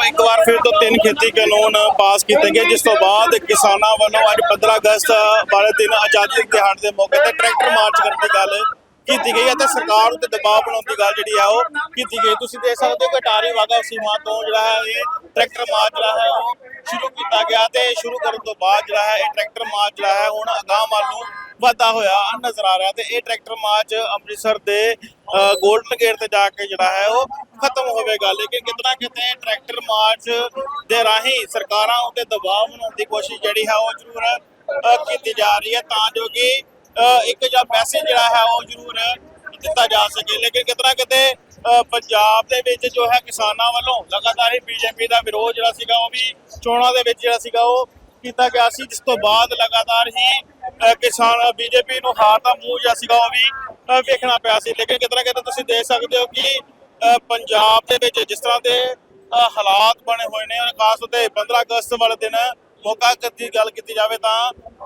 ਇੱਕ ਵਾਰ ਫਿਰ ਤੋਂ ਤਿੰਨ ਖੇਤੀ ਕਾਨੂੰਨ ਪਾਸ ਕੀਤੇ ਗਏ, ਜਿਸ ਤੋਂ ਬਾਅਦ ਕਿਸਾਨਾਂ ਵੱਲੋਂ ਅੱਜ 15 ਅਗਸਤ ਵਾਲੇ ਦਿਨ ਆਜ਼ਾਦੀ ਦਿਹਾੜੇ ਦੇ ਮੌਕੇ ਤੇ ਟਰੈਕਟਰ ਮਾਰਚ ਕਰਨ ਦੀ ਗੱਲ ਕੀਤੀ ਗਈ ਅਤੇ ਸਰਕਾਰ ਉੱਤੇ ਦਬਾਅ ਬਣਾਉਣ ਦੀ ਗੱਲ ਜਿਹੜੀ ਆ ਉਹ ਕੀਤੀ ਗਈ। ਤੁਸੀਂ ਦੇਖ ਸਕਦੇ ਹੋ ਕਿ ਅਟਾਰੀ ਵਾਗਾ ਸੀਮਾ ਤੋਂ ਜਿਹੜਾ ਹੈ ਇਹ ਟਰੈਕਟਰ ਮਾਰਚ ਜਿਹੜਾ ਹੈ, ਉਹ ਸ਼ੁਰੂ ਕੀਤਾ ਗਿਆ ਤੇ ਸ਼ੁਰੂ ਕਰਨ ਤੋਂ ਬਾਅਦ ਜਿਹੜਾ ਹੈ ਇਹ ਟਰੈਕਟਰ ਮਾਰਚ ਜਿਹੜਾ ਹੈ। ਹੁਣ ਅਗਾਂਹ ਵੱਲ ਨੂੰ ਵਧਦਾ ਹੋਇਆ ਨਜ਼ਰ ਆ ਰਿਹਾ ਤੇ ਇਹ ਟਰੈਕਟਰ ਮਾਰਚ ਅੰਮ੍ਰਿਤਸਰ ਦੇ ਗੋਲਡਨ ਗੇਟ ਤੇ ਜਾ ਕੇ ਜਿਹੜਾ ਹੈ ਉਹ ਖਤਮ ਹੋਵੇਗਾ। ਲੇਕਿਨ ਕਿਤਨਾ ਕਿਤੇ ਟਰੈਕਟਰ ਮਾਰਚ ਦੇ ਰਾਹੀਂ ਸਰਕਾਰਾਂ ਉੱਤੇ ਦਬਾਅ ਬਣਾਉਣ ਦੀ ਕੋਸ਼ਿਸ਼ ਜਿਹੜੀ ਹੈ ਉਹ ਜ਼ਰੂਰ ਕੀਤੀ ਜਾ ਰਹੀ ਹੈ। ਤਾਂ ਜੋ ਕਿ ਇੱਕ ਜਾਂ ਮੈਸੇਜ ਜਿਹੜਾ ਹੈ ਉਹ ਜ਼ਰੂਰ ਦਿੱਤਾ ਜਾ ਸਕੇ। ਲੇਕਿਨ ਕਿਤਨਾ ਕਿਤੇ ਪੰਜਾਬ ਦੇ ਵਿੱਚ ਜੋ ਹੈ ਕਿਸਾਨਾਂ ਵੱਲੋਂ ਲਗਾਤਾਰ ਹੀ ਬੀਜੇਪੀ ਦਾ ਵਿਰੋਧ ਜਿਹੜਾ ਸੀਗਾ ਉਹ ਵੀ ਚੋਣਾਂ ਦੇ ਵਿੱਚ ਜਿਹੜਾ ਸੀਗਾ ਉਹ ਕੀਤਾ ਗਿਆ ਸੀ ਜਿਸ ਤੋਂ ਬਾਅਦ ਲਗਾਤਾਰ ਹੀ ਕਿਸਾਨ ਬੀਜੇਪੀ ਨੂੰ ਹਾਰ ਦਾ ਮੂੰਹ ਜਿਹੜਾ ਸੀਗਾ ਉਹ ਵੀ ਵੇਖਣਾ ਪਿਆ ਸੀ। ਲੇਕਿਨ ਕਿਤਨਾ ਕਿਤੇ ਤੁਸੀਂ ਦੇਖ ਸਕਦੇ ਹੋ ਕਿ ਅ, ਪੰਜਾਬ ਦੇ ਵਿੱਚ ਜਿਸ ਤਰ੍ਹਾਂ ਦੇ ਹਾਲਾਤ ਬਣੇ ਹੋਏ ਨੇ ਔਰ ਖਾਸ ਉੱਤੇ 15 ਅਗਸਤ ਵਾਲੇ ਦਿਨ ਮੌਕਾ ਦੀ ਗੱਲ ਕੀਤੀ ਜਾਵੇ ਤਾਂ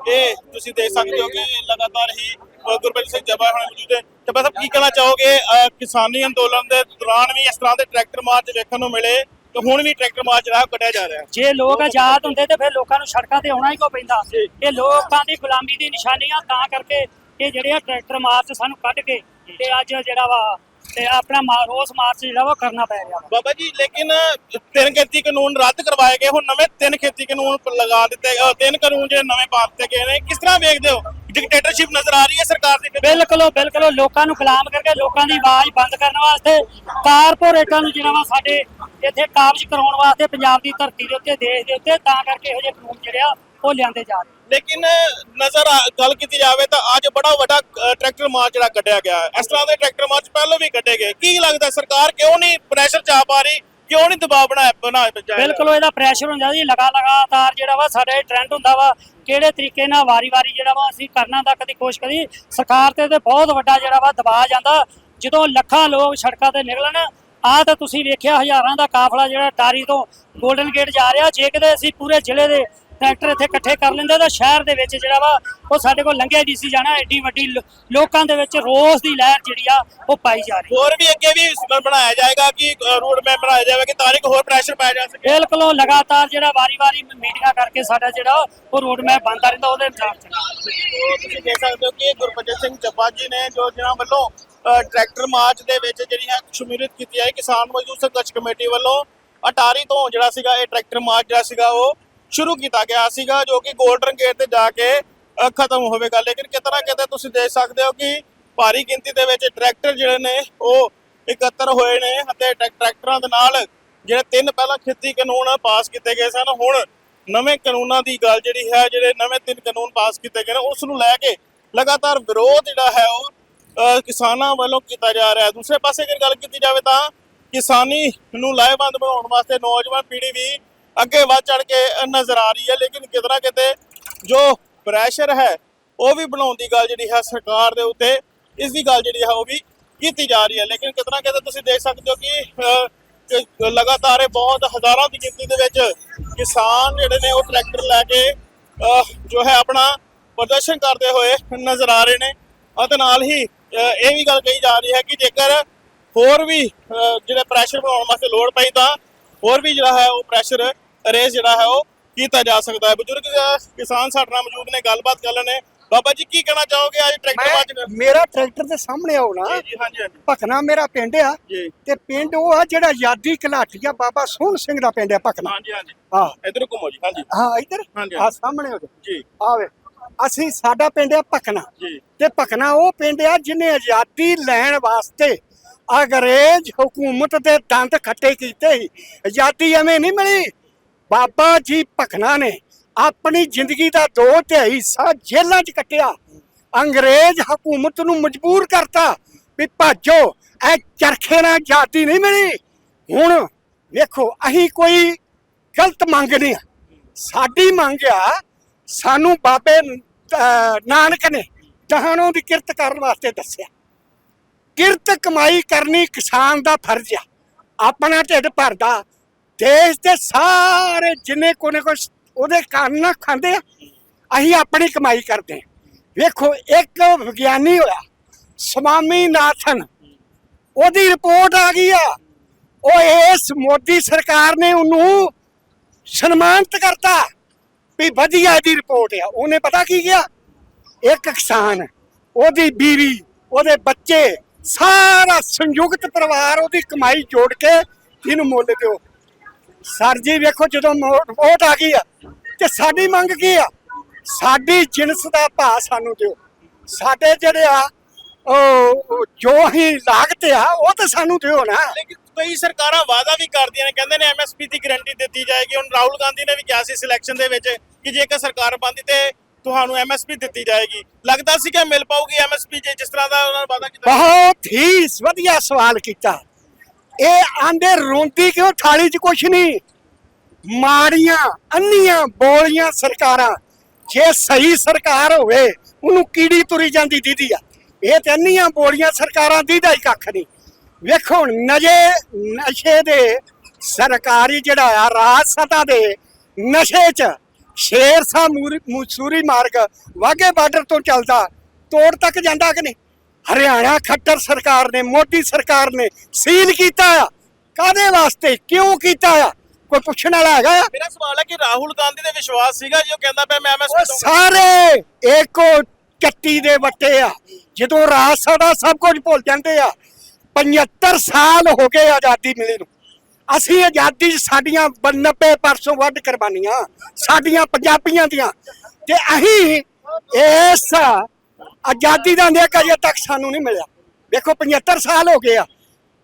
ਇਹ ਤੁਸੀਂ ਦੇਖ ਸਕਦੇ ਹੋ ਕਿ ਲਗਾਤਾਰ ਹੀ ਗੁਰਬਖਸ਼ ਸਿੰਘ ਜੱਬਾ ਹੁਣ ਮੌਜੂਦ ਹੈ ਜੱਬਾ ਸਾਹਿਬ ਕੀ ਕਹਿਣਾ ਚਾਹੋਗੇ? ਕਿਸਾਨੀ ਅੰਦੋਲਨ ਦੇ ਦੌਰਾਨ ਵੀ ਇਸ ਤਰ੍ਹਾਂ ਦੇ ਟਰੈਕਟਰ ਮਾਰਚ ਵੇਖਣ ਨੂੰ ਮਿਲੇ ਤੇ ਹੁਣ ਵੀ ਟਰੈਕਟਰ ਮਾਰਚ ਉਹ ਕੱਢਿਆ ਜਾ ਰਿਹਾ ਜੇ ਲੋਕ ਆਜ਼ਾਦ ਹੁੰਦੇ ਤੇ ਫਿਰ ਲੋਕਾਂ ਨੂੰ ਸੜਕਾਂ ਤੇ ਆਉਣਾ ਹੀ ਕੋ ਪੈਂਦਾ? ਇਹ ਲੋਕਾਂ ਦੀ ਗੁਲਾਮੀ ਦੀ ਨਿਸ਼ਾਨੀਆਂ ਤਾਂ ਕਰਕੇ ਇਹ ਜਿਹੜੇ ਆ ਟਰੈਕਟਰ ਮਾਰਚ ਸਾਨੂੰ ਕੱਢ ਕੇ ਤੇ ਅੱਜ ਜਿਹੜਾ ਵਾ ਤੇ ਆਪਣਾ ਮਾ- ਰੋਸ ਮਾਰਚ ਜਿਹੜਾ ਵਾ ਉਹ ਕਰਨਾ ਪੈ ਰਿਹਾ ਵਾ। ਬਾਬਾ ਜੀ ਲੇਕਿਨ ਤਿੰਨ ਖੇਤੀ ਕਾਨੂੰਨ ਰੱਦ ਕਰਵਾਏ ਗਏ। ਹੁਣ ਨਵੇਂ ਤਿੰਨ ਖੇਤੀ ਕਾਨੂੰਨ ਪ- ਲਗਾ ਦਿੱਤੇ ਅ, ਤਿੰਨ ਕਾਨੂੰਨ ਜਿਹੜੇ ਨਵੇਂ ਪਾ ਦਿੱਤੇ ਗਏ ਨੇ। ਕਿਸ ਤਰ੍ਹਾਂ ਵੇਖਦੇ ਹੋ? ਡਿਕਟੇਟਰਸ਼ਿਪ ਨਜ਼ਰ ਆ ਰਹੀ ਹੈ ਸਰਕਾਰ ਦੀ? ਬਿਲਕੁਲ ਬਿਲਕੁਲ। ਲੋਕਾਂ ਨੂੰ ਗੁਲਾਮ ਕਰਕੇ ਲੋਕਾਂ ਦੀ ਆਵਾਜ਼ ਬੰਦ ਕਰਨ ਵਾਸਤੇ ਕਾਰਪੋਰੇਟਾਂ ਨੂੰ ਜਿਹੜਾ ਵਾ ਸਾਡੇ ਇੱਥੇ ਕਾਬਜ਼ ਕਰਾਉਣ ਵਾਸਤੇ ਪੰਜਾਬ ਦੀ ਧਰਤੀ ਦੇ ਉੱਤੇ ਦੇਸ਼ ਦੇ ਉੱਤੇ ਤਾਂ ਕਰਕੇ ਇਹੋ ਜਿਹੇ ਕਾਨੂੰਨ ਜਿਹੜੇ ਆ ਉਹ ਲਿਆਂਦੇ ਜਾ ਰਹੇ ਲੇਕਿਨ ਨਜ਼ਰ ਗੱਲ ਕੀਤੀ ਜਾਵੇ ਤਾਂ ਅੱਜ ਬੜਾ ਵੱਡਾ ਟਰੈਕਟਰ ਮਾਰਚ ਜਿਹੜਾ ਕੱਢਿਆ ਗਿਆ ਇਸ ਤਰ੍ਹਾਂ ਦੇ ਟਰੈਕਟਰ ਮਾਰਚ ਪਹਿਲਾਂ ਵੀ ਕੱਢੇ ਗਏ। ਕੀ ਲੱਗਦਾ ਸਰਕਾਰ ਕਿਉਂ ਨਹੀਂ ਪ੍ਰੈਸ਼ਰ ਚਾ ਪਾ ਰਹੀ? ਕਿਉਂ ਨਹੀਂ ਦਬਾਅ ਬਣਾਇਆ ਬਣਾਇਆ ਬਿਲਕੁਲ ਇਹਦਾ ਪ੍ਰੈਸ਼ਰ ਹੁੰਦਾ ਜੀ, ਲਗਾ ਲਗਾਤਾਰ ਜਿਹੜਾ ਵਾ ਸਾਡੇ ਟ੍ਰੈਂਡ ਹੁੰਦਾ ਵਾ, ਕਿਹੜੇ ਤਰੀਕੇ ਨਾਲ ਵਾਰੀ-ਵਾਰੀ ਜਿਹੜਾ ਵਾ ਅਸੀਂ ਕਰਨਾ ਦਾ ਕਦੀ ਕੋਸ਼ਿਸ਼ ਕਰੀ ਸਰਕਾਰ ਤੇ ਤੇ ਬਹੁਤ ਵੱਡਾ ਜਿਹੜਾ ਵਾ ਦਬਾਅ ਜਾਂਦਾ। ਜਦੋਂ ਲੱਖਾਂ ਲੋਕ ਸੜਕਾਂ ਤੇ ਨਿਕਲਣ ਆਹ ਤਾਂ ਤੁਸੀਂ ਵੇਖਿਆ ਹਜ਼ਾਰਾਂ ਦਾ ਕਾਫਲਾ ਜਿਹੜਾ ਟਾਰੀ ਤੋਂ 골ਡਨ ਗੇਟ ਜਾ ਰਿਹਾ। ਜੇ ਕਿਤੇ ਅਸੀਂ ਪੂਰੇ ਜ਼ਿਲ੍ਹੇ ਦੇ ਟਰੈਕਟਰ ਇੱਥੇ ਇਕੱਠੇ ਕਰ ਲੈਂਦੇ ਤਾਂ ਸ਼ਹਿਰ ਦੇ ਵਿੱਚ ਜਿਹੜਾ ਵਾ ਉਹ ਸਾਡੇ ਕੋਲ ਲੰਘਿਆ ਨਹੀਂ ਸੀ ਜਾਣਾ ਐਡੀ ਵੱਡੀ ਲੋਕਾਂ ਦੇ ਵਿੱਚ ਰੋਸ ਦੀ ਲਹਿਰ ਜਿਹੜੀ ਆ ਉਹ ਪਾਈ ਜਾ ਰਹੀ ਹੋਰ ਵੀ ਅੱਗੇ ਵੀ ਬਣਾਇਆ ਜਾਏਗਾ ਕਿ ਰੋਡ ਮੈਪ ਬਣਾਇਆ ਜਾਵੇਗਾ ਕਿ ਤਾਂ ਕਿ ਹੋਰ ਪ੍ਰੈਸ਼ਰ ਪਾਇਆ ਜਾ ਸਕੇ? ਬਿਲਕੁਲ ਉਹ ਲਗਾਤਾਰ ਜਿਹੜਾ ਵਾਰੀ-ਵਾਰੀ ਮੀਟਿੰਗਾਂ ਕਰਕੇ ਸਾਡਾ ਜਿਹੜਾ ਉਹ ਰੋਡ ਮੈਪ ਬਣਦਾ ਰਹਿੰਦਾ ਉਹਦੇ ਅਨੁਸਾਰ ਤੁਸੀਂ ਦੇਖ ਸਕਦੇ ਹੋ ਕਿ ਗੁਰਪ੍ਰੀਤ ਸਿੰਘ ਚੱਬਾ ਜੀ ਨੇ ਜੋ ਜਿਹਨਾਂ ਵੱਲੋਂ ਟਰੈਕਟਰ ਮਾਰਚ ਦੇ ਵਿੱਚ ਜਿਹੜੀ ਹੈ ਸ਼ਮੂਲੀਅਤ ਕੀਤੀ ਹੈ ਕਿਸਾਨ ਮਜ਼ਦੂਰ ਸੰਘਰਸ਼ ਕਮੇਟੀ ਵੱਲੋਂ ਅਟਾਰੀ ਤੋਂ ਜਿਹੜਾ ਸੀਗਾ ਇਹ ਟਰੈਕਟਰ ਮਾਰਚ ਜਿਹੜਾ ਸੀਗਾ ਉਹ ਸ਼ੁਰੂ ਕੀਤਾ ਗਿਆ ਸੀਗਾ ਜੋ ਕਿ ਗੋਲਡਨ ਗੇਟ ਤੇ ਜਾ ਕੇ ਖਤਮ ਹੋਵੇਗਾ। ਲੇਕਿਨ ਕਿਤਨਾ ਕਿਤੇ ਤੁਸੀਂ ਦੇਖ ਸਕਦੇ ਹੋ ਕਿ ਭਾਰੀ ਗਿਣਤੀ ਦੇ ਵਿੱਚ ਟਰੈਕਟਰ ਜਿਹੜੇ ਨੇ ਉਹ ਇਕੱਤਰ ਹੋਏ ਨੇ ਅਤੇ ਟਰੈਕਟਰਾਂ ਦੇ ਨਾਲ ਜਿਹੜੇ ਤਿੰਨ ਪਹਿਲਾਂ ਖੇਤੀ ਕਾਨੂੰਨ ਪਾਸ ਕੀਤੇ ਗਏ ਸਨ ਹੁਣ ਨਵੇਂ ਕਾਨੂੰਨਾਂ ਦੀ ਗੱਲ ਜਿਹੜੀ ਹੈ ਜਿਹੜੇ ਨਵੇਂ ਤਿੰਨ ਕਾਨੂੰਨ ਪਾਸ ਕੀਤੇ ਗਏ ਨੇ ਉਸ ਨੂੰ ਲੈ ਕੇ ਲਗਾਤਾਰ ਵਿਰੋਧ ਜਿਹੜਾ ਹੈ ਉਹ ਅ, ਕਿਸਾਨਾਂ ਵੱਲੋਂ ਕੀਤਾ ਜਾ ਰਿਹਾ ਹੈ। ਦੂਸਰੇ ਪਾਸੇ ਅਗਰ ਗੱਲ ਕੀਤੀ ਜਾਵੇ ਤਾਂ ਕਿਸਾਨੀ ਨੂੰ ਲਾਹੇਵੰਦ ਬਣਾਉਣ ਵਾਸਤੇ ਨੌਜਵਾਨ ਪੀੜ੍ਹੀ ਵੀ ਅੱਗੇ ਵੱਧ ਚੜ ਕੇ ਨਜ਼ਰ ਆ ਰਹੀ ਹੈ ਲੇਕਿਨ ਕਿਤੇ ਨਾ ਕਿਤੇ ਜੋ ਪ੍ਰੈਸ਼ਰ ਹੈ ਉਹ ਵੀ ਬਣਾਉਣ ਦੀ ਗੱਲ ਜਿਹੜੀ ਹੈ ਸਰਕਾਰ ਦੇ ਉੱਤੇ ਇਸ ਦੀ ਗੱਲ ਜਿਹੜੀ ਹੈ ਉਹ ਵੀ ਕੀਤੀ ਜਾ ਰਹੀ ਹੈ। ਲੇਕਿਨ ਕਿਤੇ ਨਾ ਕਿਤੇ ਤੁਸੀਂ ਦੇਖ ਸਕਦੇ ਹੋ ਕਿ ਅ, ਲਗਾਤਾਰ ਇਹ ਬਹੁਤ ਹਜ਼ਾਰਾਂ ਦੀ ਗਿਣਤੀ ਦੇ ਵਿੱਚ ਕਿਸਾਨ ਜਿਹੜੇ ਨੇ ਉਹ ਟਰੈਕਟਰ ਲੈ ਕੇ ਜੋ ਹੈ ਆਪਣਾ ਪ੍ਰਦਰਸ਼ਨ ਕਰਦੇ ਹੋਏ ਨਜ਼ਰ ਆ ਰਹੇ ਨੇ। ਅਤੇ ਨਾਲ ਹੀ ਇਹ ਵੀ ਗੱਲ ਕਹੀ ਜਾ ਰਹੀ ਹੈ ਕਿ ਜੇਕਰ ਹੋਰ ਵੀ ਅ, ਜਿਹੜੇ ਪ੍ਰੈਸ਼ਰ ਬਣਾਉਣ ਵਾਸਤੇ ਲੋੜ ਪਈ ਤਾਂ ਹੋਰ ਵੀ ਜਿਹੜਾ ਹੈ ਉਹ ਪ੍ਰੈਸ਼ਰ ਰੇਸ ਜਿਹੜਾ ਹੈ ਉਹ ਕੀਤਾ ਜਾ ਸਕਦਾ ਹੈ। ਬਜ਼ੁਰਗ ਕਿਸਾਨ ਸਾਡੇ ਨਾਲ ਮੌਜੂਦ ਨੇ ਗੱਲਬਾਤ ਕਰ ਲੈਣੇ ਬਾਬਾ ਜੀ ਕੀ ਕਹਿਣਾ ਚਾਹੋਗੇ? ਅੱਜ ਟਰੈਕਟਰ ਬਾਜ ਮੇਰਾ ਟਰੈਕਟਰ ਦੇ ਸਾਹਮਣੇ ਆਉਣਾ ਜੀ ਜੀ ਹਾਂਜੀ ਹਾਂਜੀ। ਭਕਨਾ ਮੇਰਾ ਪਿੰਡ ਆ। ਜੀ। ਤੇ ਪਿੰਡ ਉਹ ਆ ਜਿਹੜਾ ਆਜ਼ਾਦੀ ਘਲਾਟੀਆ ਬਾਬਾ ਸੋਹਣ ਸਿੰਘ ਦਾ ਪਿੰਡ ਆ ਭਕਨਾ ਹਾਂਜੀ ਹਾਂਜੀ। ਹਾਂ। ਇਧਰ ਘੁੰਮੋ ਜੀ ਹਾਂਜੀ। ਹਾਂ ਇੱਧਰ? ਹਾਂਜੀ, ਆ ਸਾਹਮਣੇ ਹੋ ਜਾ। ਜੀ। ਆਵੇ ਅਸੀਂ ਸਾਡਾ ਪਿੰਡ ਆ ਜੀ। ਤੇ ਭਕਨਾ ਉਹ ਪਿੰਡ ਆ ਜਿਹਨੇ ਆਜ਼ਾਦੀ ਲੈਣ ਵਾਸਤੇ ਅੰਗਰੇਜ਼ ਹਕੂਮਤ ਦੇ ਦੰਦ ਖੱਟੇ ਕੀਤੇ ਆਜ਼ਾਦੀ ਐਵੇਂ ਨਹੀਂ ਮਿਲੀ। ਬਾਬਾ ਜੀ ਭਕਨਾ ਨੇ ਆਪਣੀ ਜ਼ਿੰਦਗੀ ਦਾ ਦੋ ਤਿਹਾਈ ਹਿੱਸਾ ਜੇਲ੍ਹਾਂ 'ਚ ਕੱਟਿਆ। ਅੰਗਰੇਜ਼ ਹਕੂਮਤ ਨੂੰ ਮਜਬੂਰ ਕਰਤਾ ਵੀ ਭਾਜੋ, ਇਹ ਚਰਖੇ ਨਾਲ ਆਜ਼ਾਦੀ ਨਹੀਂ ਮਿਲੀ। ਹੁਣ ਵੇਖੋ, ਅਸੀਂ ਕੋਈ ਗਲਤ ਮੰਗ ਨਹੀਂ ਆ। ਸਾਡੀ ਮੰਗ ਆ, ਸਾਨੂੰ ਬਾਬੇ ਨਾਨਕ ਨੇ ਜਹਾਨੋਂ ਦੀ ਕਿਰਤ ਕਰਨ ਵਾਸਤੇ ਦੱਸਿਆ। ਕਿਰਤ ਕਮਾਈ ਕਰਨੀ ਕਿਸਾਨ ਦਾ ਫਰਜ਼ ਆ। ਆਪਣਾ ਢਿੱਡ ਭਰਦਾ ਦੇਸ਼ ਦੇ ਸਾਰੇ ਜਿੰਨੇ ਕੋਨੇ ਕੋ ਉਹਦੇ ਕੰਨ ਨਾ ਖਾਂਦੇ ਆ, ਅਸੀਂ ਆਪਣੀ ਕਮਾਈ ਕਰਦੇ ਹਾਂ ਵੇਖੋ, ਇੱਕ ਵਿਗਿਆਨੀ ਹੋਇਆ, ਸਵਾਮੀ ਨਾਥਨ, ਉਹਦੀ ਰਿਪੋਰਟ ਆ ਗਈ ਆ। ਉਹ ਇਸ ਮੋਦੀ ਸਰਕਾਰ ਨੇ ਉਹਨੂੰ ਸਨਮਾਨਿਤ ਕਰਤਾ ਵੀ ਵਧੀਆ ਦੀ ਰਿਪੋਰਟ ਆ। ਉਹਨੇ ਪਤਾ ਕੀ ਕੀਤਾ ਇੱਕ ਕਿਸਾਨ, ਉਹਦੀ ਬੀਵੀ, ਉਹਦੇ ਬੱਚੇ, ਸਾਰਾ ਸੰਯੁਕਤ ਪਰਿਵਾਰ ਉਹਦੀ ਕਮਾਈ ਜੋੜ ਕੇ ਇਹਨੂੰ ਮੁੱਲ ਦਿਓ। ਸਰ ਜੀ ਵੇਖੋ ਜਦੋਂ ਵੋਟ ਆ ਗਈ ਆ ਤੇ ਸਾਡੀ ਮੰਗ ਕੀ ਆ? ਸਾਡੀ ਜਿਨਸ ਦਾ ਭਾਅ ਸਾਨੂੰ ਦਿਓ। ਸਾਡੇ ਜਿਹੜੇ ਆ ਉਹ ਉਹ ਜੋ ਹੀ ਲਾਗਤ ਆ ਉਹ ਤਾਂ ਸਾਨੂੰ ਦਿਓ ਨਾ। ਲੇਕਿਨ ਕਈ ਸਰਕਾਰਾਂ ਵਾਅਦਾ ਵੀ ਕਰਦੀਆਂ ਨੇ ਕਹਿੰਦੇ ਨੇ ਐਮਐਸਪੀ ਦੀ ਗਾਰੰਟੀ ਦਿੱਤੀ ਜਾਏਗੀ। ਹੁਣ ਰਾਹੁਲ ਗਾਂਧੀ ਨੇ ਵੀ ਕਿਹਾ ਸੀ ਸਿਲੈਕਸ਼ਨ ਦੇ ਵਿੱਚ ਕਿ ਜੇਕਰ ਸਰਕਾਰ ਬਣਦੀ ਤੇ ਤੁਹਾਨੂੰ ਐਮਐਸਪੀ ਦਿੱਤੀ ਜਾਏਗੀ। ਲੱਗਦਾ ਸੀ ਕਿ ਮਿਲ ਪਾਊਗੀ ਐਮਐਸਪੀ ਜੇ ਜਿਸ ਤਰ੍ਹਾਂ ਦਾ ਉਹਨਾਂ ਨੇ ਵਾਅਦਾ ਕੀਤਾ। ਬਹੁਤ ਹੀ ਵਧੀਆ ਸਵਾਲ ਕੀਤਾ। ਇਹ ਆਂਦੇ ਰੋਂਦੀ ਕਿਉਂ? ਥਾਲੀ 'ਚ ਕੁਛ ਨਹੀਂ। ਮਾੜੀਆਂ, ਅੰਨੀਆਂ ਬੋਲੀਆਂ ਸਰਕਾਰਾਂ। ਜੇ ਸਹੀ ਸਰਕਾਰ ਹੋਵੇ, ਉਹਨੂੰ ਕੀੜੀ ਤੁਰੀ ਜਾਂਦੀ ਦੀਦੀ ਆ। ਇਹ ਤੇ ਅੰਨੀਆਂ ਬੋਲੀਆਂ ਸਰਕਾਰਾਂ ਦੀਦਾ ਹੀ ਕੱਖ ਨਹੀਂ। ਵੇਖੋ ਹੁਣ, ਨਜੇ, ਨਸ਼ੇ ਦੇ ਸਰਕਾਰੀ ਜਿਹੜਾ ਆ ਰਾਜ ਸਤਾ ਦੇ ਨਸ਼ੇ 'ਚ ਸ਼ੇਰ ਸਾਹਿਬ ਮੂਰੀ- ਮਾਰਗ ਵਾਗੇ ਬਾਰਡਰ ਤੋਂ ਚੱਲਦਾ। ਤੋੜ ਤੱਕ ਜਾਂਦਾ ਕਿ ਨਹੀਂ? ਹਰਿਆਣਾ ਖੱਟਰ ਸਰਕਾਰ ਨੇ ਮੋਦੀ ਸਰਕਾਰ ਨੇ ਸੀਲ ਕੀਤਾ ਆ। ਕਾਦੇ ਵਾਸਤੇ? ਕਿਉਂ ਕੀਤਾ ਆ? ਕੋਈ ਪੁੱਛਣ ਵਾਲਾ ਹੈਗਾ ਆ? ਮੇਰਾ ਸਵਾਲ ਹੈ ਕਿ ਰਾਹੁਲ ਗਾਂਧੀ ਦੇ ਵਿਸ਼ਵਾਸ ਸੀਗਾ ਜੀ? ਉਹ ਕਹਿੰਦਾ ਪਿਆ ਮੈਂ ਐਮਐਸਪੀ ਸਾਰੇ ਇੱਕੋ ਚੱਟੀ ਦੇ ਵੱਟੇ ਆ। ਜਦੋਂ ਰਾਜ ਸਾਡਾ ਸਭ ਕੁਝ ਭੁੱਲ ਜਾਂਦੇ ਆ 75 ਸਾਲ ਹੋ ਗਏ ਆਜ਼ਾਦੀ ਮਿਲੇ ਨੂੰ। ਅਸੀਂ ਆਜ਼ਾਦੀ ਸਾਡੀਆਂ 90% ਵੱਧ ਕੁਰਬਾਨੀਆਂ ਸਾਡੀਆਂ ਪੰਜਾਬੀਆਂ ਦੀਆਂ। ਤੇ ਅਸੀਂ ਇਸ ਆਜ਼ਾਦੀ ਦਾ ਨੇਕ ਅਜੇ ਤੱਕ ਸਾਨੂੰ ਨਹੀਂ ਮਿਲਿਆ। ਵੇਖੋ 75 ਸਾਲ ਹੋ ਗਏ ਆ।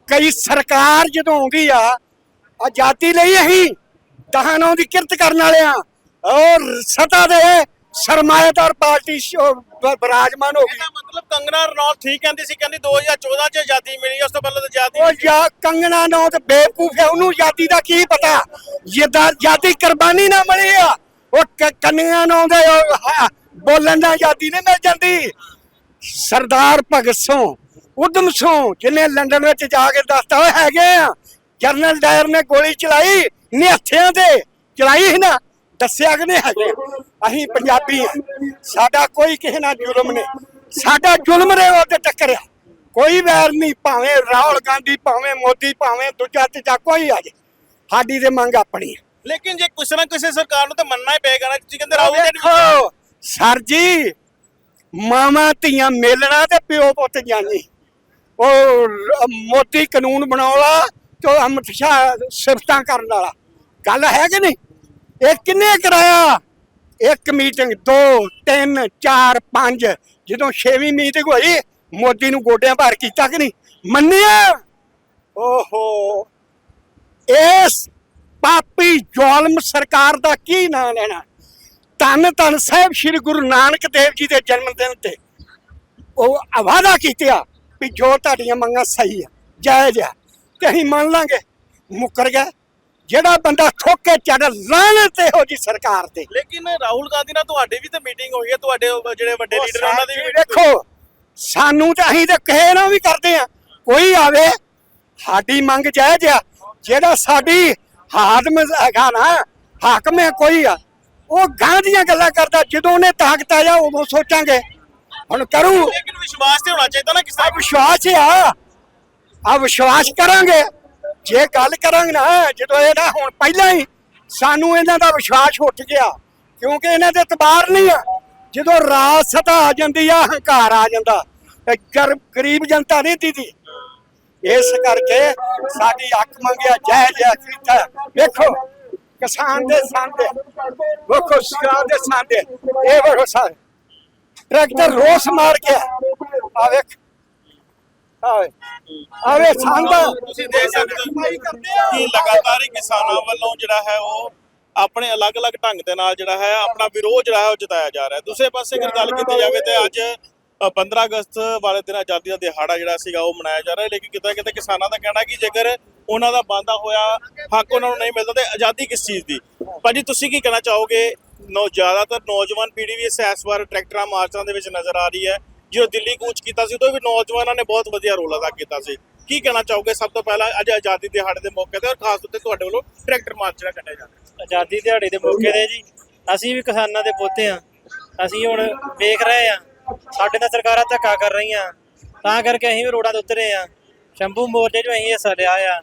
ਕਈ ਸਰਕਾਰ ਜਦੋਂ ਆਉਂਦੀ ਆ ਆਜ਼ਾਦੀ ਲਈ ਅਸੀਂ ਦਹਾਨੋਂ ਦੀ ਕਿਰਤ ਕਰਨ ਵਾਲੇ ਆ। ਔਰ ਸਤਾ ਦੇ ਸਰਮਾਏਦਾਰ ਪਾਰਟੀ ਬਰਾਜਮਾਨ ਹੋ ਗਈ। ਇਹਦਾ ਮਤਲਬ ਕੰਗਨਾ ਰਣੌਤ ਠੀਕ ਕਹਿੰਦੀ ਸੀ ਕਹਿੰਦੀ 2014 ਚ ਆਜ਼ਾਦੀ ਮਿਲੀ ਉਸ ਤੋਂ ਪਹਿਲਾਂ ਤਾਂ ਆਜ਼ਾਦੀ ਉਹ। ਜਾਂ ਕੰਗਣਾ ਨੌ ਤੇ ਬੇਵਕੂਫ ਹੈ ਉਹਨੂੰ ਆਜ਼ਾਦੀ ਦਾ ਕੀ ਪਤਾ? ਜਿੱਦਾਂ ਆਜ਼ਾਦੀ ਕੁਰਬਾਨੀ ਨਾ ਮਿਲੀ ਆ ਉਹ ਕੰਗਣਾ ਨੌ ਦੇ ਬੋਲਣ ਦਾ ਆਜ਼ਾਦੀ ਨਹੀਂ ਮਿਲ ਜਾਂਦੀ। ਸਰਦਾਰ ਭਗਤ ਸਿੰਘ ਉਦਮ ਸਿੰਘ ਜਿਹਨੇ ਲੰਡਨ ਵਿੱਚ ਜਾ ਕੇ ਦੱਸਤਾ ਉਹ ਹੈਗੇ ਆ। ਜਰਨਲ ਡਾਇਰ ਨੇ ਗੋਲੀ ਚਲਾਈ ਨਿਹੱਥਿਆਂ ਤੇ ਚਲਾਈ ਸੀ ਨਾ। ਦੱਸਿਆ ਕਿ ਨਹੀਂ ਹੈਗੇ ਅਸੀਂ ਪੰਜਾਬੀ ਸਾਡਾ ਕੋਈ ਕਿਸੇ ਨਾਲ ਜ਼ੁਲਮ ਨਹੀਂ। ਸਾਡਾ ਜ਼ੁਲਮ ਰੇ ਉਹਦੇ ਟੱਕਰਿਆ ਕੋਈ ਵੈਰ ਨਹੀਂ ਭਾਵੇਂ ਰਾਹੁਲ ਗਾਂਧੀ ਭਾਵੇਂ ਮੋਦੀ ਭਾਵੇਂ ਦੂਜਾ ਤੀਜਾ ਕੋਈ ਆ ਜੇ। ਸਾਡੀ ਤੇ ਮੰਗ ਆਪਣੀ ਹੈ ਲੇਕਿਨ ਜੇ ਕਿਸੇ ਨਾ ਕਿਸੇ ਸਰਕਾਰ ਨੂੰ ਤਾਂ ਮੰਨਣਾ ਹੀ ਪਏਗਾ ਨਾ। ਤੁਸੀਂ ਕਹਿੰਦੇ ਰਾਹੁਲ ਦੇਖੋ ਸਰ ਜੀ ਮਾਵਾਂ ਧੀਆਂ ਮੇਲਣਾ ਤੇ ਪਿਓ ਪੁੱਤ ਜਾਨੀ। ਉਹ ਰ- ਮੋਦੀ ਕਾਨੂੰਨ ਬਣਾਉਣਾ ਤੇ ਅਮਿਤ ਸ਼ਾਹ ਸਿਫਤਾਂ ਕਰਨ ਵਾਲਾ। ਗੱਲ ਹੈ ਕਿ ਨਹੀਂ? ਇਹ ਕਿੰਨੇ ਕਰਾਇਆ? ਇੱਕ ਮੀਟਿੰਗ ਦੋ, ਤਿੰਨ, ਚਾਰ, ਪੰਜ। ਜਦੋਂ ਛੇਵੀਂ ਮੀਟਿੰਗ ਹੋਈ, ਮੋਦੀ ਨੂੰ ਗੋਡਿਆਂ ਭਾਰ ਕੀਤਾ ਕਿ ਨਹੀਂ? ਮੰਨਿਆ? ਓਹੋ। ਇਸ ਪਾਪੀ ਜ਼ਾਲਮ ਸਰਕਾਰ ਦਾ ਕੀ ਨਾਂ ਲੈਣਾ? ਧੰਨ ਧੰਨ ਸਾਹਿਬ ਸ੍ਰੀ ਗੁਰੂ ਨਾਨਕ ਦੇਵ ਜੀ ਦੇ ਜਨਮ ਦਿਨ ਤੇ ਉਹ ਵਾਅਦਾ ਕੀਤਿਆ ਵੀ ਜੋ ਤੁਹਾਡੀਆਂ ਮੰਗਾਂ ਸਹੀ ਆ ਜਾਇਜ਼ ਆ ਤੇ ਅਸੀਂ ਮੰਨ ਲਾਂਗੇ ਮੁੱਕਰ ਗਿਆ। ਜਿਹੜਾ ਬੰਦਾ ਠੋਕੇ ਚੜ ਲਾਣਤ ਇਹੋ ਜੀ ਸਰਕਾਰ ਤੇ। ਲੇਕਿਨ ਰਾਹੁਲ ਗਾਂਧੀ ਨਾਲ ਤੁਹਾਡੀ ਵੀ ਤਾਂ ਮੀਟਿੰਗ ਹੋਈ ਹੈ ਤੁਹਾਡੇ ਜਿਹੜੇ ਵੱਡੇ ਲੀਡਰ ਉਹਨਾਂ ਦੀ ਵੀ ਦੇਖੋ ਸਾਨੂੰ ਤਾਂ ਅਸੀਂ ਤਾਂ ਕਹੇ ਨਾ ਵੀ ਕਰਦੇ ਆ ਕੋਈ ਆਵੇ ਸਾਡੀ ਮੰਗ ਜਾਇਜ਼ ਆ। ਜਿਹੜਾ ਸਾਡੀ ਹਾਦਮ ਹੈਗਾ ਨਾ ਹਾਕਮ ਹੈ ਕੋਈ ਆ ਉਹ ਗਾਂ ਦੀਆਂ ਗੱਲਾਂ ਕਰਦਾ ਜਦੋਂ ਉਹਨੇ ਤਾਕਤ ਆ ਜਾ ਉਦੋਂ ਸੋਚਾਂਗੇ। ਹੁਣ ਕਰੂ। ਲੇਕਿਨ ਵਿਸ਼ਵਾਸ ਤੇ ਹੋਣਾ ਚਾਹੀਦਾ ਨਾ ਆ ਵਿਸ਼ਵਾਸ ਆ। ਆ ਵਿਸ਼ਵਾਸ ਕਰਾਂਗੇ। ਜੇ ਗੱਲ ਕਰਾਂਗੇ ਨਾ ਜਦੋਂ ਇਹ ਨਾ ਹੁਣ ਪਹਿਲਾਂ ਹੀ ਸਾਨੂੰ ਇਹਨਾਂ ਦਾ ਵਿਸ਼ਵਾਸ ਉੱਠ ਗਿਆ ਕਿਉਂਕਿ ਇਹਨਾਂ ਦੇ ਤਬਾਰ ਨਹੀਂ ਆ। ਜਦੋਂ ਰਾਜ ਸਤਾ ਆ ਜਾਂਦੀ ਆ ਹੰਕਾਰ ਆ ਜਾਂਦਾ ਗਰੀਬ ਜਨਤਾ ਨਹੀਂ ਦੀਦੀ। ਇਸ ਕਰਕੇ ਸਾਡੀ ਹੱਕ ਮੰਗਿਆ ਜੈ ਜੈ ਕੀਤਾ। ਵੇਖੋ ਕਿਸਾਨ ਦੇ ਸੰਦੇ ਵੇਖੋ ਸਿਰਾਂ ਦੇ ਸੰਦੇ ਇਹ ਵੇਖੋ ਸਾਰੇ ਟਰੈਕਟਰ ਰੋਸ ਮਾਰ ਕੇ ਆ ਵੇਖ ਆਵੇ ਸੰਦਾ ਤੁਸੀਂ ਦੇਖ ਸਕਦੇ ਹੋ ਕਿ ਲਗਾਤਾਰ ਕਿਸਾਨਾਂ ਵੱਲੋਂ ਜਿਹੜਾ ਹੈ ਉਹ ਆਪਣੇ ਅਲੱਗ-ਅਲੱਗ ਢੰਗ ਦੇ ਨਾਲ ਜਿਹੜਾ ਹੈ ਆਪਣਾ ਵਿਰੋਧ ਜਿਹੜਾ ਹੈ ਉਹ ਜਤਾਇਆ ਜਾ ਰਿਹਾ ਹੈ। ਦੂਸਰੇ ਪਾਸੇ ਅਗਰ ਗੱਲ ਕੀਤੀ ਜਾਵੇ ਤੇ ਅੱਜ ਅ, 15 ਅਗਸਤ ਵਾਲੇ ਦਿਨ ਆਜ਼ਾਦੀ ਦਾ ਦਿਹਾੜਾ ਜਿਹੜਾ ਸੀਗਾ ਉਹ ਮਨਾਇਆ ਜਾ ਰਿਹਾ ਹੈ। ਲੇਕਿਨ ਕਿਤੇ ਕਿਤੇ ਕਿਸਾਨਾਂ ਦਾ ਕਹਿਣਾ ਕਿ ਜੇਕਰ ਉਹਨਾਂ ਦਾ ਬੰਦਾ ਹੋਇਆ ਹੱਕ ਉਹਨਾਂ ਨੂੰ ਨਹੀਂ ਮਿਲਦਾ ਤੇ ਆਜ਼ਾਦੀ ਕਿਸ ਚੀਜ਼ ਦੀ? ਭਾਜੀ, ਤੁਸੀਂ ਕੀ ਕਹਿਣਾ ਚਾਹੋਗੇ? ਨੌ, ਜ਼ਿਆਦਾਤਰ ਨੌਜਵਾਨ ਪੀੜ੍ਹੀ ਵੀ ਇਸ ਵਾਰ ਟਰੈਕਟਰਾਂ, ਮਾਰਚਾਂ ਦੇ ਵਿੱਚ ਨਜ਼ਰ ਆ ਰਹੀ ਹੈ। ਜਦੋਂ ਦਿੱਲੀ ਕੂਚ ਕੀਤਾ ਸੀ, ਉਦੋਂ ਵੀ ਨੌਜਵਾਨਾਂ ਨੇ ਬਹੁਤ ਵਧੀਆ ਰੋਲ ਅਦਾ ਕੀਤਾ ਸੀ। ਕੀ ਕਹਿਣਾ ਚਾਹੋਗੇ? ਸਭ ਤੋਂ ਪਹਿਲਾਂ ਅੱਜ ਆਜ਼ਾਦੀ ਦਿਹਾੜੇ ਦੇ ਮੌਕੇ ਤੇ ਔਰ ਖਾਸ ਤੌਰ ਤੇ ਤੁਹਾਡੇ ਵੱਲੋਂ ਟਰੈਕਟਰ, ਮਾਰਚ ਜਿਹੜਾ ਕੱਢਿਆ ਜਾ ਰਿਹਾ ਆਜ਼ਾਦੀ ਦਿਹਾੜੇ ਦੇ ਮੌਕੇ ਤੇ ਜੀ, ਅਸੀਂ ਵੀ ਕਿਸਾਨਾਂ ਦੇ ਪੋਤੇ ਆ ਅਸੀਂ ਹੁਣ ਵੇਖ ਰਹੇ ਆ ਸਾਡੇ ਤਾਂ ਸਰਕਾਰਾਂ ਧੱਕਾ ਕਰ ਰਹੀਆਂ। ਤਾਂ ਕਰਕੇ ਅਸੀਂ ਵੀ ਰੋਡਾਂ ਤੇ ਉਤਰੇ ਆ ਸ਼ੰਭੂ ਮੋਰਚੇ 'ਚ ਅਸੀਂ ਹਿੱਸਾ ਲਿਆ ਆ।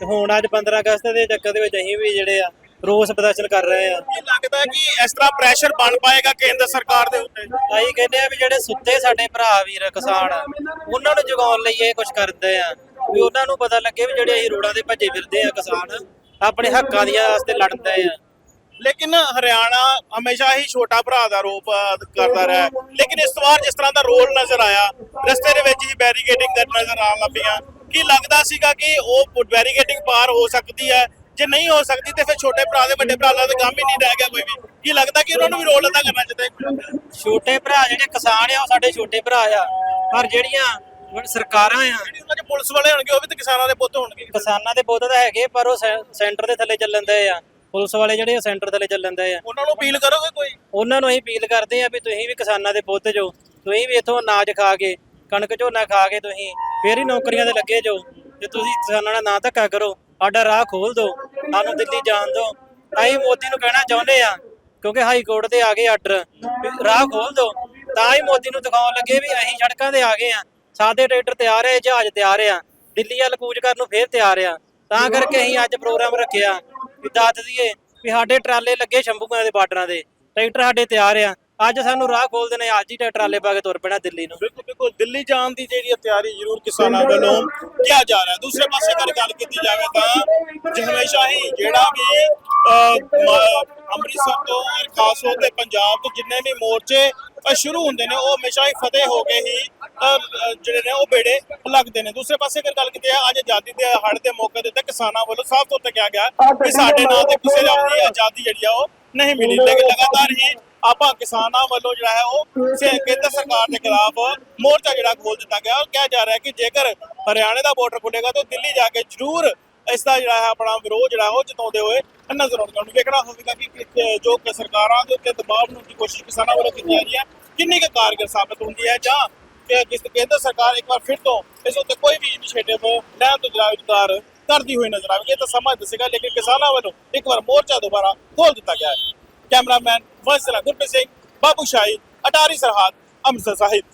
ਤੇ ਹੁਣ ਅੱਜ 15 ਅਗਸਤ ਦੇ ਚੱਕਰ ਦੇ ਵਿੱਚ ਅਸੀਂ ਵੀ ਜਿਹੜੇ ਆ ਰੋਸ ਪ੍ਰਦਰਸ਼ਨ ਕਰ ਰਹੇ ਆ। ਕੀ ਲੱਗਦਾ ਕਿ ਇਸ ਤਰ੍ਹਾਂ ਪ੍ਰੈਸ਼ਰ ਬਣ ਪਾਏਗਾ ਕੇਂਦਰ ਸਰਕਾਰ ਦੇ ਉੱਤੇ? ਅਸੀਂ ਕਹਿੰਦੇ ਆ ਵੀ ਜਿਹੜੇ ਸੁੱਤੇ ਸਾਡੇ ਭਰਾ ਵੀਰ ਕਿਸਾਨ ਉਹਨਾਂ ਨੂੰ ਜਗਾਉਣ ਲਈ ਇਹ ਕੁਝ ਕਰਦੇ ਆ। ਵੀ ਉਹਨਾਂ ਨੂੰ ਪਤਾ ਲੱਗੇ ਵੀ ਜਿਹੜੇ ਅਸੀਂ ਰੋਡਾਂ ਤੇ ਭੱਜੇ ਫਿਰਦੇ ਆ ਕਿਸਾਨ ਆਪਣੇ ਹੱਕਾਂ ਦੀਆਂ ਵਾਸਤੇ ਲੜਦੇ ਆ। ਲੇਕਿਨ ਹਰਿਆਣਾ ਹਮੇਸ਼ਾ ਹੀ ਛੋਟਾ ਭਰਾ ਦਾ ਰੂਪ ਕਰਦਾ ਰਿਹਾ। ਲੇਕਿਨ ਇਸ ਵਾਰ ਜਿਸ ਤਰ੍ਹਾਂ ਦਾ ਰੋਲ ਨਜ਼ਰ ਆਇਆ ਰਸਤੇ ਦੇ ਵਿੱਚ ਹੀ ਬੈਰੀਕੇਡਿੰਗ ਦਾ ਨਜ਼ਰ ਆਉਣ ਲੱਪੀਆਂ ਕੀ ਲੱਗਦਾ ਸੀਗਾ ਕਿ ਉਹ ਬੈਰੀਕੇਡਿੰਗ ਪਾਰ ਹੋ ਸਕਦੀ ਹੈ? ਜੇ ਨਹੀਂ ਹੋ ਸਕਦੀ ਤੇ ਫਿਰ ਛੋਟੇ ਭਰਾ ਦੇ ਵੱਡੇ ਭਰਾ ਦਾ ਕੰਮ ਹੀ ਨਹੀਂ ਰਹਿ ਗਿਆ ਕੋਈ ਵੀ। ਕੀ ਲੱਗਦਾ ਕਿ ਉਹਨਾਂ ਨੂੰ ਵੀ ਰੋਲ ਅਦਾ ਕਰਨਾ ਚਾਹੀਦਾ ਛੋਟੇ ਭਰਾ ਜਿਹੜੇ ਕਿਸਾਨ ਆ ਉਹ ਸਾਡੇ ਛੋਟੇ ਭਰਾ ਆ। ਪਰ ਜਿਹੜੀਆਂ ਹੁਣ ਸਰਕਾਰਾਂ ਆ ਜਿਹੜੀ ਉਹਨਾਂ ਦੇ ਪੁਲਿਸ ਵਾਲੇ ਹੋਣਗੇ ਉਹ ਵੀ ਤਾਂ ਕਿਸਾਨਾਂ ਦੇ ਪੁੱਤ ਹੋਣਗੇ। ਕਿਸਾਨਾਂ ਦੇ ਪੁੱਤ ਤਾਂ ਹੈਗੇ ਪਰ ਉਹ ਸੈਂਟਰ ਦੇ ਥੱਲੇ ਚੱਲਣ ਦੇ ਆ। ਪੁਲਿਸ ਵਾਲੇ ਜਿਹੜੇ ਉਹ ਸੈਂਟਰ ਥੱਲੇ ਚੱਲਣ ਦੇ ਆ। ਉਹਨਾਂ ਨੂੰ ਅਪੀਲ ਕਰੋਗੇ ਕੋਈ? ਉਹਨਾਂ ਨੂੰ ਅਸੀਂ ਅਪੀਲ ਕਰਦੇ ਆ ਵੀ ਤੁਸੀਂ ਵੀ ਕਿਸਾਨਾਂ ਦੇ ਪੁੱਤ ਜੋ ਤੁਸੀਂ ਵੀ ਇਥੋਂ ਅਨਾਜ ਖਾ ਕੇ ਕਣਕ ਝੋਨਾ ਖਾ ਕੇ ਤੁਸੀਂ ਫੇਰ ਹੀ ਨੌਕਰੀਆਂ ਤੇ ਲੱਗੇ ਜੋ ਤੇ ਤੁਸੀਂ ਕਿਸਾਨਾਂ ਨਾਲ ਨਾ ਧੱਕਾ ਕਰੋ। ਸਾਡਾ ਰਾਹ ਖੋਲ ਦਿਓ। ਸਾਨੂੰ ਦਿੱਲੀ ਜਾਣ ਦਿਓ। ਅਸੀਂ ਮੋਦੀ ਨੂੰ ਕਹਿਣਾ ਚਾਹੁੰਦੇ ਆ, ਕਿਉਂਕਿ ਹਾਈ ਕੋਰਟ ਤੇ ਆ ਗਏ ਆਰਡਰ। ਰਾਹ ਖੋਲ ਦਿਓ। ਤਾਂ ਹੀ ਮੋਦੀ ਨੂੰ ਦਿਖਾਉਣ ਲੱਗੇ ਵੀ ਅਸੀਂ ਸੜਕਾਂ ਤੇ ਆ ਗਏ ਆ। ਸਾਡੇ ਟਰੈਕਟਰ ਤਿਆਰ ਹੈ, ਜਹਾਜ਼ ਤਿਆਰ ਆ। ਦਿੱਲੀ ਵੱਲ ਕੂਚ ਕਰਨ ਨੂੰ ਫੇਰ ਤਿਆਰ ਆ। ਤਾਂ ਕਰਕੇ ਅਸੀਂ ਅੱਜ ਪ੍ਰੋਗਰਾਮ ਰੱਖਿਆ। ਵੀ ਦੱਸ ਦਈਏ ਵੀ ਸਾਡੇ ਟਰਾਲੇ ਲੱਗੇ ਸ਼ੰਭੂਆਂ ਦੇ ਬਾਰਡਰਾਂ ਦੇ ਟਰੈਕਟਰ ਸਾਡੇ ਤਿਆਰ ਆ। ਅੱਜ ਸਾਨੂੰ ਰਾਹ ਖੋਲ ਦੇਣੇ ਅੱਜ ਹੀ ਟਰੈ- ਟਰਾਲੇ ਪਾ ਕੇ ਤੁਰ ਪੈਣਾ ਦਿੱਲੀ ਨੂੰ। ਬਿਲਕੁਲ ਬਿਲਕੁਲ। ਦਿੱਲੀ ਜਾਣ ਦੀ ਜਿਹੜੀ ਤਿਆਰੀ ਜ਼ਰੂਰ ਕਿਸਾਨਾਂ ਵੱਲੋਂ ਕਿਹਾ ਜਾ ਰਿਹਾ। ਦੂਸਰੇ ਪਾਸੇ ਅਗਰ ਗੱਲ ਕੀਤੀ ਜਾਵੇ ਤਾਂ ਜੇ ਹਮੇਸ਼ਾ ਹੀ ਜਿਹੜਾ ਵੀ ਅੰਮ੍ਰਿਤਸਰ ਤੋਂ ਔਰ ਖਾਸ ਤੌਰ ਤੇ ਪੰਜਾਬ ਤੋਂ ਜਿੰਨੇ ਵੀ ਮੋਰਚੇ ਸ਼ੁਰੂ ਹੁੰਦੇ ਨੇ ਉਹ ਹਮੇਸ਼ਾ ਹੀ ਫਤਿਹ ਹੋ ਕੇ ਹੀ ਜਿਹੜੇ ਨੇ ਉਹ ਬੇੜੇ ਲੱਗਦੇ ਨੇ। ਦੂਸਰੇ ਪਾਸੇ ਅਗਰ ਗੱਲ ਕੀਤੀ ਹੈ ਅੱਜ ਆਜ਼ਾਦੀ ਦੇ ਹੜ ਦੇ ਮੌਕੇ ਦੇ ਉੱਤੇ ਕਿਸਾਨਾਂ ਵੱਲੋਂ ਸਾਫ਼ ਤੌਰ ਤੇ ਕਿਹਾ ਗਿਆ ਕਿ ਸਾਡੇ ਨਾਂ ਤੇ ਕਿਸੇ ਦਾ ਵੀ ਆਜ਼ਾਦੀ ਜਿਹੜੀ ਆ ਉਹ ਨਹੀਂ ਮਿਲੀ। ਲੇਕਿਨ ਲਗਾਤਾਰ ਹੀ ਆਪਾਂ ਕਿਸਾਨਾਂ ਵੱਲੋਂ ਜਿਹੜਾ ਹੈ ਉਹ ਕੇਂਦਰ ਸਰਕਾਰ ਦੇ ਖਿਲਾਫ ਮੋਰਚਾ ਜਿਹੜਾ ਖੋਲ ਦਿੱਤਾ ਗਿਆ ਔਰ ਕਿਹਾ ਜਾ ਰਿਹਾ ਹੈ ਕਿ ਜੇਕਰ ਹਰਿਆਣੇ ਦਾ ਬਾਰਡਰ ਖੁੱਲੇਗਾ ਤਾਂ ਦਿੱਲੀ ਜਾ ਕੇ ਜ਼ਰੂਰ ਇਸ ਦਾ ਜਿਹੜਾ ਹੈ ਆਪਣਾ ਵਿਰੋਧ ਜਿਹੜਾ ਉਹ ਜਤਾਉਂਦੇ ਹੋਏ ਨਜ਼ਰ ਆਉਣਗੇ। ਉਹਨੂੰ ਵੇਖਣਾ ਹੋਵੇਗਾ ਕਿ ਜੋ ਕਿ ਸਰਕਾਰਾਂ ਦੇ ਉੱਤੇ ਦਬਾਅ ਬਣਾਉਣ ਦੀ ਕੋਸ਼ਿਸ਼ ਕਿਸਾਨਾਂ ਵੱਲੋਂ ਕੀਤੀ ਜਾ ਰਹੀ ਹੈ, ਕਿੰਨੀ ਕੁ ਕਾਰਗਰ ਸਾਬਤ ਹੁੰਦੀ ਹੈ ਜਾਂ ਕਿ ਕੇਂਦਰ ਸਰਕਾਰ ਇੱਕ ਵਾਰ ਫਿਰ ਤੋਂ ਇਸ ਉੱਤੇ ਕੋਈ ਵੀ ਇਨੀਸ਼ੀਏਟਿਵ ਲੈਣ ਤੋਂ ਜਿਹੜਾ ਕਰਦੀ ਹੋਈ ਨਜ਼ਰ ਆਵੇਗੀ। ਇਹ ਤਾਂ ਸਮਾਂ ਦੱਸੇਗਾ ਲੇਕਿਨ ਕਿਸਾਨਾਂ ਵੱਲੋਂ ਇੱਕ ਵਾਰ ਮੋਰਚਾ ਦੁਬਾਰਾ ਖੋਲ ਦਿੱਤਾ ਗਿਆ ਹੈ। ਕੈਮਰਾਮੈਨ ਫਜ਼ਲਾ ਗੁਰਪ੍ਰੀਤ ਸਿੰਘ ਬਾਬੂ ਸ਼ਾਹੀ ਅਟਾਰੀ ਸਰਹੱਦ ਅੰਮ੍ਰਿਤਸਰ ਸਾਹਿਬ